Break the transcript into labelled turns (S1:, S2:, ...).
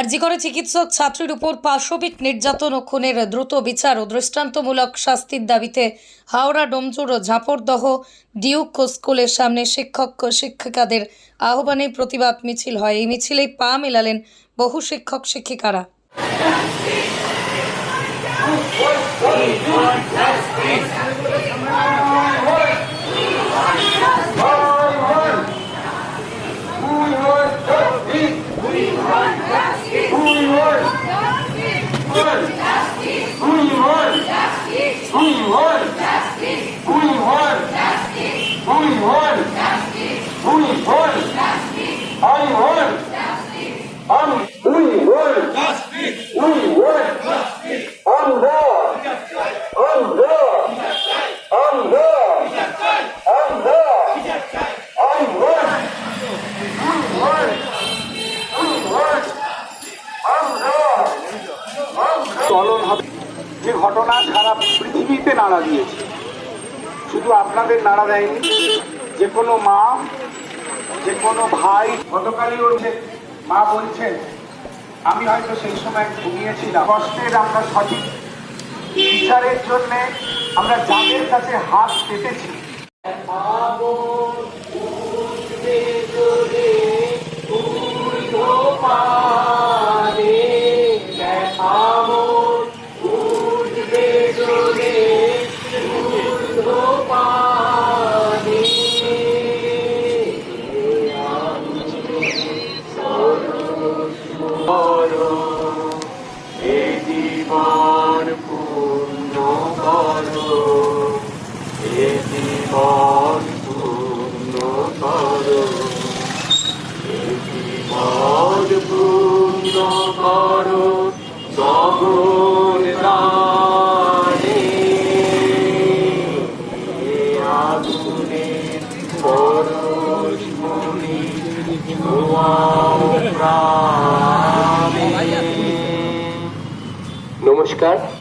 S1: আরজি করে চিকিৎসক ছাত্রীর উপর পাশবিক নির্যাতন ও খুনের দ্রুত বিচার ও দৃষ্টান্তমূলক শাস্তির দাবিতে হাওড়া ডোমজুর ও ঝাপরদহ ডিউক স্কুলের সামনে শিক্ষক শিক্ষিকাদের আহ্বানে প্রতিবাদ মিছিল হয়। এই মিছিলেই পা মেলালেন বহু শিক্ষক শিক্ষিকারা
S2: চলন ঘটনা সারা পৃথিবীতে নাড়া দিয়েছে। শুধু আপনাদের নাড়া দেয়নি, যে কোনো মা, যে কোনো ভাই, গতকালই ওঠে মা বলছেন, আমি হয়তো সেই সময় ঘুমিয়েছিলাম। কষ্টের আমরা সঠিক বিচারের জন্যে আমরা যাদের কাছে হাত পেতেছি Lord.
S3: Oscar.